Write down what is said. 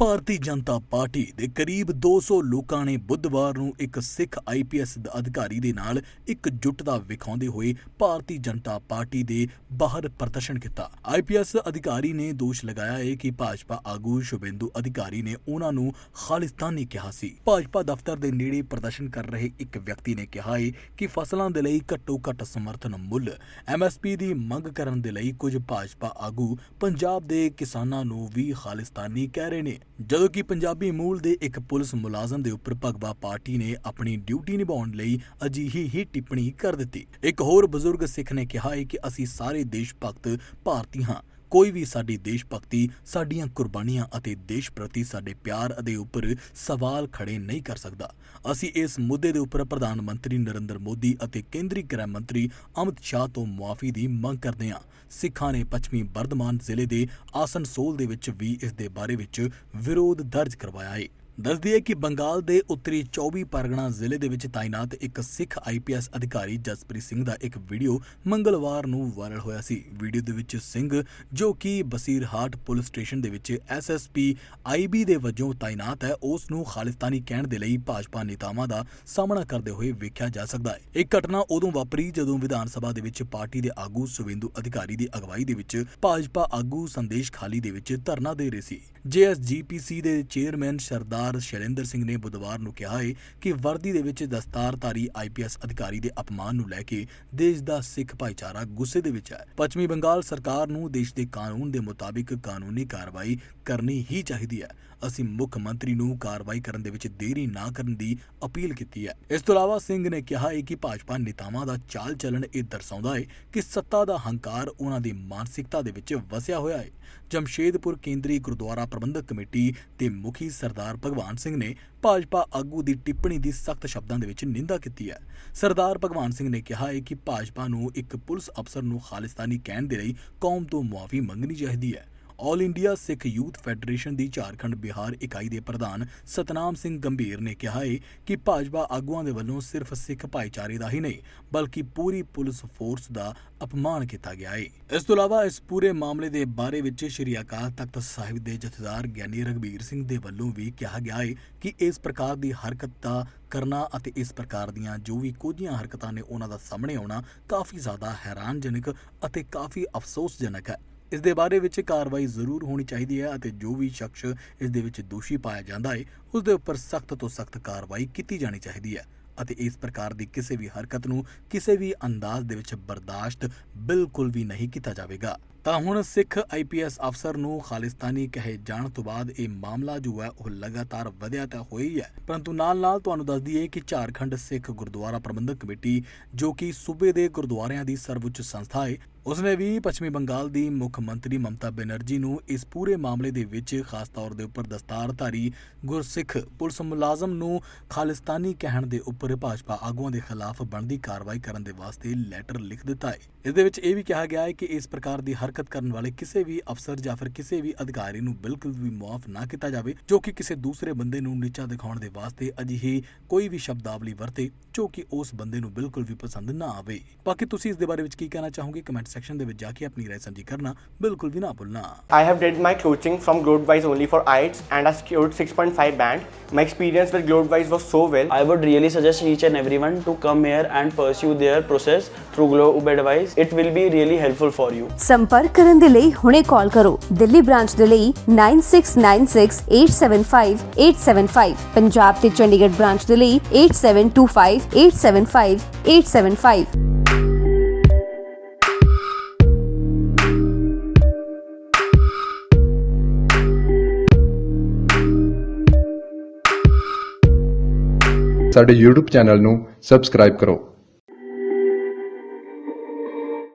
Bharatiya Janata party ਦੇ ਕਰੀਬ 200 ਲੋਕਾਂ ਨੇ ਬੁੱਧਵਾਰ ਨੂੰ ਇੱਕ ਸਿੱਖ ਆਈਪੀਐਸ ਅਧਿਕਾਰੀ ਦੇ ਨਾਲ ਇੱਕ ਜੁਟਦਾ ਵਿਖਾਉਂਦੇ ਹੋਏ ਭਾਰਤੀ ਜਨਤਾ ਪਾਰਟੀ ਦੇ ਬਾਹਰ ਪ੍ਰਦਰਸ਼ਨ ਕੀਤਾ। ਆਈਪੀਐਸ ਅਧਿਕਾਰੀ ਨੇ ਦੋਸ਼ ਲਗਾਇਆ ਹੈ ਕਿ ਭਾਜਪਾ ਆਗੂ ਸ਼ੁਭੇਂਦੂ ਅਧਿਕਾਰੀ ਨੇ ਉਹਨਾਂ ਨੂੰ ਖਾਲਿਸਤਾਨੀ ਕਿਹਾ ਸੀ। ਭਾਜਪਾ ਦਫ਼ਤਰ ਦੇ ਨੇੜੇ ਪ੍ਰਦਰਸ਼ਨ ਕਰ ਰਹੇ ਇੱਕ ਵਿਅਕਤੀ ਨੇ ਕਿਹਾ ਹੈ ਕਿ ਫਸਲਾਂ ਦੇ ਲਈ ਘੱਟੋ ਘੱਟ ਸਮਰਥਨ ਮੁੱਲ ਐਮਐਸਪੀ ਦੀ ਮੰਗ ਕਰਨ ਦੇ ਲਈ ਕੁਝ ਭਾਜਪਾ ਆਗੂ ਪੰਜਾਬ ਦੇ ਕਿਸਾਨਾਂ ਨੂੰ ਵੀ ਖਾਲਿਸਤਾਨੀ ਕਹਿ ਰਹੇ ਨੇ। ਜਦੋਂ ਕਿ ਪੰਜਾਬੀ ਮੂਲ ਦੇ ਇੱਕ ਪੁਲਿਸ ਮੁਲਾਜ਼ਮ ਦੇ ਉੱਪਰ ਭਗਵਾ ਪਾਰਟੀ ਨੇ ਆਪਣੀ ਡਿਊਟੀ ਨਿਭਾਉਣ ਲਈ ਅਜਿਹੀ ਹੀ ਟਿੱਪਣੀ ਕਰ ਦਿੱਤੀ। ਇੱਕ ਹੋਰ ਬਜ਼ੁਰਗ ਸਿੱਖ ਨੇ ਕਿਹਾ ਹੈ ਕਿ ਅਸੀਂ ਸਾਰੇ ਦੇਸ਼ ਭਗਤ ਭਾਰਤੀ ਹਾਂ। ਕੋਈ ਵੀ ਸਾਡੀ ਦੇਸ਼ ਭਗਤੀ ਸਾਡੀਆਂ ਕੁਰਬਾਨੀਆਂ ਅਤੇ ਦੇਸ਼ ਪ੍ਰਤੀ ਸਾਡੇ ਪਿਆਰ ਦੇ ਉੱਪਰ ਸਵਾਲ ਖੜੇ ਨਹੀਂ ਕਰ ਸਕਦਾ। ਅਸੀਂ ਇਸ ਮੁੱਦੇ ਦੇ ਉੱਪਰ ਪ੍ਰਧਾਨ ਮੰਤਰੀ ਨਰਿੰਦਰ ਮੋਦੀ ਅਤੇ ਕੇਂਦਰੀ ਗ੍ਰਹਿ ਮੰਤਰੀ ਅਮਿਤ ਸ਼ਾਹ ਤੋਂ ਮੁਆਫੀ ਦੀ ਮੰਗ ਕਰਦੇ ਹਾਂ। ਸਿੱਖਾਂ ਨੇ ਪੱਛਮੀ ਬਰਧਮਾਨ ਜ਼ਿਲ੍ਹੇ ਦੇ ਆਸਨਸੋਲ ਦੇ ਵਿੱਚ ਵੀ ਇਸ ਦੇ ਬਾਰੇ ਵਿੱਚ ਵਿਰੋਧ ਦਰਜ ਕਰਵਾਇਆ ਹੈ ਦੱਸਦੀ ਹੈ ਕਿ ਬੰਗਾਲ ਦੇ ਉੱਤਰੀ 24 ਪਰਗਣਾ ਜ਼ਿਲ੍ਹੇ ਦੇ ਵਿੱਚ ਤਾਇਨਾਤ ਇੱਕ ਸਿੱਖ ਆਈਪੀਐਸ ਅਧਿਕਾਰੀ ਜਸਪ੍ਰੀਤ ਸਿੰਘ ਦਾ ਇੱਕ ਵੀਡੀਓ ਮੰਗਲਵਾਰ ਨੂੰ ਵਾਇਰਲ ਹੋਇਆ ਸੀ। ਵੀਡੀਓ ਦੇ ਵਿੱਚ ਸਿੰਘ, ਜੋ ਕਿ ਬਸੀਰਹਾਟ ਪੁਲਿਸ ਸਟੇਸ਼ਨ ਦੇ ਵਿੱਚ ਐਸਐਸਪੀ ਆਈਬੀ ਦੇ ਵਜੋਂ ਤਾਇਨਾਤ ਹੈ, ਉਸ ਨੂੰ ਖਾਲਿਸਤਾਨੀ ਕਹਿਣ ਦੇ ਲਈ ਭਾਜਪਾ ਨੇਤਾਵਾਂ ਦਾ ਸਾਹਮਣਾ ਕਰਦੇ ਹੋਏ ਵੇਖਿਆ ਜਾ ਸਕਦਾ ਹੈ। ਇਹ ਘਟਨਾ ਉਦੋਂ ਵਾਪਰੀ ਜਦੋਂ ਵਿਧਾਨ ਸਭਾ ਦੇ ਵਿੱਚ ਪਾਰਟੀ ਦੇ ਆਗੂ ਸੁਵਿੰਦੂ ਅਧਿਕਾਰੀ ਦੀ ਅਗਵਾਈ ਦੇ ਵਿੱਚ ਭਾਜਪਾ ਆਗੂ ਸੰਦੇਸ਼ ਖਾਲੀ ਦੇ ਵਿੱਚ ਧਰਨਾ ਦੇ ਰਹੇ ਸੀ। ਜੇਐਸਜੀਪੀਸੀ ਦੇ ਚੇਅਰਮੈਨ ਸਰਦਾਰ ਸ਼ੈਲੇਂਦਰ ਸਿੰਘ ਨੇ ਬੁੱਧਵਾਰ ਨੂੰ ਕਿਹਾ ਹੈ ਕਿ ਵਰਦੀ ਦੇ ਵਿੱਚ ਦਸਤਾਰਧਾਰੀ ਆਈਪੀਐਸ ਅਧਿਕਾਰੀ ਦੇ ਅਪਮਾਨ ਨੂੰ ਲੈ ਕੇ ਦੇਸ਼ ਦਾ ਸਿੱਖ ਭਾਈਚਾਰਾ ਗੁੱਸੇ ਦੇ ਵਿੱਚ ਹੈ। ਪੱਛਮੀ ਬੰਗਾਲ ਸਰਕਾਰ ਨੂੰ ਦੇਸ਼ ਦੇ ਕਾਨੂੰਨ ਦੇ ਮੁਤਾਬਿਕ ਕਾਨੂੰਨੀ ਕਾਰਵਾਈ ਕਰਨੀ ਹੀ ਚਾਹੀਦੀ ਹੈ। ਅਸੀਂ ਮੁੱਖ ਮੰਤਰੀ ਨੂੰ ਕਾਰਵਾਈ ਕਰਨ ਦੇ ਵਿੱਚ ਦੇਰੀ ਨਾ ਕਰਨ ਦੀ ਅਪੀਲ ਕੀਤੀ ਹੈ। ਇਸ ਤੋਂ ਇਲਾਵਾ ਸਿੰਘ ਨੇ ਕਿਹਾ ਹੈ ਕਿ ਭਾਜਪਾ ਨੇਤਾਵਾਂ ਦਾ ਚਾਲ ਚੱਲਣ ਇਹ ਦਰਸਾਉਂਦਾ ਹੈ ਕਿ ਸੱਤਾ ਦਾ ਹੰਕਾਰ ਉਹਨਾਂ ਦੀ ਮਾਨਸਿਕਤਾ ਦੇ ਵਿੱਚ ਵਸਿਆ ਹੋਇਆ ਹੈ ਜਮਸ਼ੇਦਪੁਰ ਕੇਂਦਰੀ ਗੁਰਦੁਆਰਾ ਪ੍ਰਬੰਧਕ ਕਮੇਟੀ ਦੇ ਮੁਖੀ ਸਰਦਾਰ ਭਗਵਾਨ ਸਿੰਘ ਨੇ ਭਾਜਪਾ ਆਗੂ ਦੀ ਟਿੱਪਣੀ ਦੀ ਸਖਤ ਸ਼ਬਦਾਂ ਦੇ ਵਿੱਚ ਨਿੰਦਾ ਕੀਤੀ ਹੈ। ਸਰਦਾਰ ਭਗਵਾਨ ਸਿੰਘ ਨੇ ਕਿਹਾ ਹੈ ਕਿ ਭਾਜਪਾ ਨੂੰ ਇੱਕ ਪੁਲਿਸ ਅਫਸਰ ਨੂੰ ਖਾਲਿਸਤਾਨੀ ਕਹਿਣ ਦੇ ਲਈ ਕੌਮ ਤੋਂ ਮੁਆਫੀ ਮੰਗਣੀ ਚਾਹੀਦੀ ਹੈ। All India Sikh Youth Federation ਦੀ ਝਾਰਖੰਡ ਬਿਹਾਰ ਇਕਾਈ ਦੇ ਪ੍ਰਧਾਨ ਸਤਨਾਮ ਸਿੰਘ ਗੰਭੀਰ ਨੇ ਕਿਹਾ ਹੈ ਕਿ ਭਾਜਪਾ ਆਗੂਆਂ ਦੇ ਵੱਲੋਂ ਸਿਰਫ ਸਿੱਖ ਭਾਈਚਾਰੇ ਦਾ ਹੀ ਨਹੀਂ, ਬਲਕਿ ਪੂਰੀ ਪੁਲਿਸ ਫੋਰਸ ਦਾ ਅਪਮਾਨ ਕੀਤਾ ਗਿਆ ਹੈ ਇਸ ਤੋਂ ਇਲਾਵਾ ਇਸ ਪੂਰੇ ਮਾਮਲੇ ਦੇ ਬਾਰੇ ਵਿੱਚ ਸ਼੍ਰੀ ਅਕਾਲ ਤਖਤ ਸਾਹਿਬ ਦੇ ਜਥੇਦਾਰ ਗਿਆਨੀ ਰਗਵੀਰ ਸਿੰਘ ਦੇ ਵੱਲੋਂ ਵੀ ਕਿਹਾ ਗਿਆ ਹੈ ਕਿ ਇਸ ਪ੍ਰਕਾਰ ਦੀ ਹਰਕਤ ਦਾ ਕਰਨਾ ਅਤੇ ਇਸ ਪ੍ਰਕਾਰ ਦੀਆਂ ਜੋ ਵੀ ਕੋਝੀਆਂ ਹਰਕਤਾਂ ਨੇ ਉਹਨਾਂ ਦਾ ਸਾਹਮਣੇ ਆਉਣਾ ਕਾਫੀ ਜ਼ਿਆਦਾ ਹੈਰਾਨਜਨਕ ਅਤੇ ਕਾਫੀ ਅਫਸੋਸਜਨਕ ਹੈ। ਇਸ ਦੇ ਬਾਰੇ ਵਿੱਚ ਕਾਰਵਾਈ ਜ਼ਰੂਰ ਹੋਣੀ ਚਾਹੀਦੀ ਹੈ ਅਤੇ ਜੋ ਵੀ ਸ਼ਖਸ ਇਸ ਦੇ ਵਿੱਚ ਦੋਸ਼ੀ ਪਾਇਆ ਜਾਂਦਾ ਹੈ, ਉਸ ਦੇ ਉੱਪਰ ਸਖਤ ਤੋਂ ਸਖਤ ਕਾਰਵਾਈ ਕੀਤੀ ਜਾਣੀ ਚਾਹੀਦੀ ਹੈ ਅਤੇ ਇਸ ਪ੍ਰਕਾਰ ਦੀ ਕਿਸੇ ਵੀ ਹਰਕਤ ਨੂੰ ਕਿਸੇ ਵੀ ਅੰਦਾਜ਼ ਦੇ ਵਿੱਚ ਬਰਦਾਸ਼ਤ ਬਿਲਕੁਲ ਵੀ ਨਹੀਂ ਕੀਤਾ ਜਾਵੇਗਾ। ਤਾਂ ਹੁਣ ਸਿੱਖ ਆਈਪੀਐਸ ਅਫਸਰ ਨੂੰ ਖਾਲਿਸਤਾਨੀ ਕਹੇ ਜਾਣ ਤੋਂ ਬਾਅਦ ਇਹ ਮਾਮਲਾ ਜੋ ਹੈ ਉਹ ਲਗਾਤਾਰ ਵਧਿਆ ਤਾਂ ਹੋਇਆ ਹੈ। ਪਰੰਤੂ ਨਾਲ-ਨਾਲ ਤੁਹਾਨੂੰ ਦੱਸ ਦਈਏ ਕਿ ਝਾਰਖੰਡ ਸਿੱਖ ਗੁਰਦੁਆਰਾ ਪ੍ਰਬੰਧਕ ਕਮੇਟੀ, ਜੋ ਕਿ ਸੂਬੇ ਦੇ ਗੁਰਦੁਆਰਿਆਂ ਦੀ ਸਰਵਉੱਚ ਸੰਸਥਾ ਹੈ, ਉਸਨੇ ਵੀ ਪੱਛਮੀ ਬੰਗਾਲ ਦੀ ਮੁੱਖ ਮੰਤਰੀ ਮਮਤਾ ਬੈਨਰਜੀ ਨੂੰ ਇਸ ਪੂਰੇ ਮਾਮਲੇ ਦੇ ਵਿੱਚ ਖਾਸ ਤੌਰ ਦੇ ਉੱਪਰ ਦਸਤਾਰਧਾਰੀ ਗੁਰਸਿੱਖ ਪੁਲਿਸ ਮੁਲਾਜ਼ਮ ਨੂੰ ਖਾਲਿਸਤਾਨੀ ਕਹਿਣ ਦੇ ਉੱਪਰ ਭਾਜਪਾ ਆਗੂਆਂ ਦੇ ਖਿਲਾਫ ਬਣਦੀ ਕਾਰਵਾਈ ਕਰਨ ਦੇ ਵਾਸਤੇ ਲੈਟਰ ਲਿਖ ਦਿੱਤਾ ਹੈ। ਇਸ ਦੇ ਵਿੱਚ ਇਹ ਵੀ ਕਿਹਾ ਗਿਆ ਹੈ ਕਿ ਇਸ ਪ੍ਰਕਾਰ ਦੀ ਹਰਕਤ ਕਰਨ ਵਾਲੇ ਕਿਸੇ ਵੀ ਅਫਸਰ ਜਾਂ ਫਿਰ ਕਿਸੇ ਵੀ ਅਧਿਕਾਰੀ ਨੂੰ ਬਿਲਕੁਲ ਵੀ ਮਾਫ ਨਾ ਕੀਤਾ ਜਾਵੇ ਜੋ ਕਿ ਕਿਸੇ ਦੂਸਰੇ ਬੰਦੇ ਨੂੰ ਨੀਚਾ ਦਿਖਾਉਣ ਦੇ ਵਾਸਤੇ ਅਜਿਹੀ ਕੋਈ ਵੀ ਸ਼ਬਦਾਵਲੀ ਵਰਤੇ ਜੋ ਕਿ ਉਸ ਬੰਦੇ ਨੂੰ ਬਿਲਕੁਲ ਵੀ ਪਸੰਦ ਨਾ ਆਵੇ ਬਾਕੀ ਤੁਸੀਂ ਇਸ ਦੇ ਬਾਰੇ ਵਿੱਚ ਕੀ ਕਹਿਣਾ ਚਾਹੋਗੇ ਕਮੈਂਟ ਸੈਕਸ਼ਨ ਦੇ ਵਿੱਚ ਜਾ ਕੇ ਆਪਣੀ ਰਾਏ ਸਾਂਝੀ ਕਰਨਾ ਬਿਲਕੁਲ ਵੀ ਨਾ ਭੁੱਲਣਾ I have did my coaching from Globewise only for IELTS and I secured 6.5 band. My experience with Globewise was so well. I would really suggest each and everyone to come here and pursue their process through Globewise. It will be really helpful for you. संपर्क ਸੰਪਰਕ ਕਰਨ ਦੇ ਲਈ ਹੁਣੇ ਕਾਲ ਕਰੋ। Delhi branch ਦੇ ਲਈ 9696875875 ਪੰਜਾਬ ਤੇ ਚੰਡੀਗੜ੍ਹ ਬ੍ਰਾਂਚ ਦੇ ਲਈ 8725875875 ਸਾਡੇ YouTube ਚੈਨਲ ਨੂੰ ਸਬਸਕ੍ਰਾਈਬ ਕਰੋ।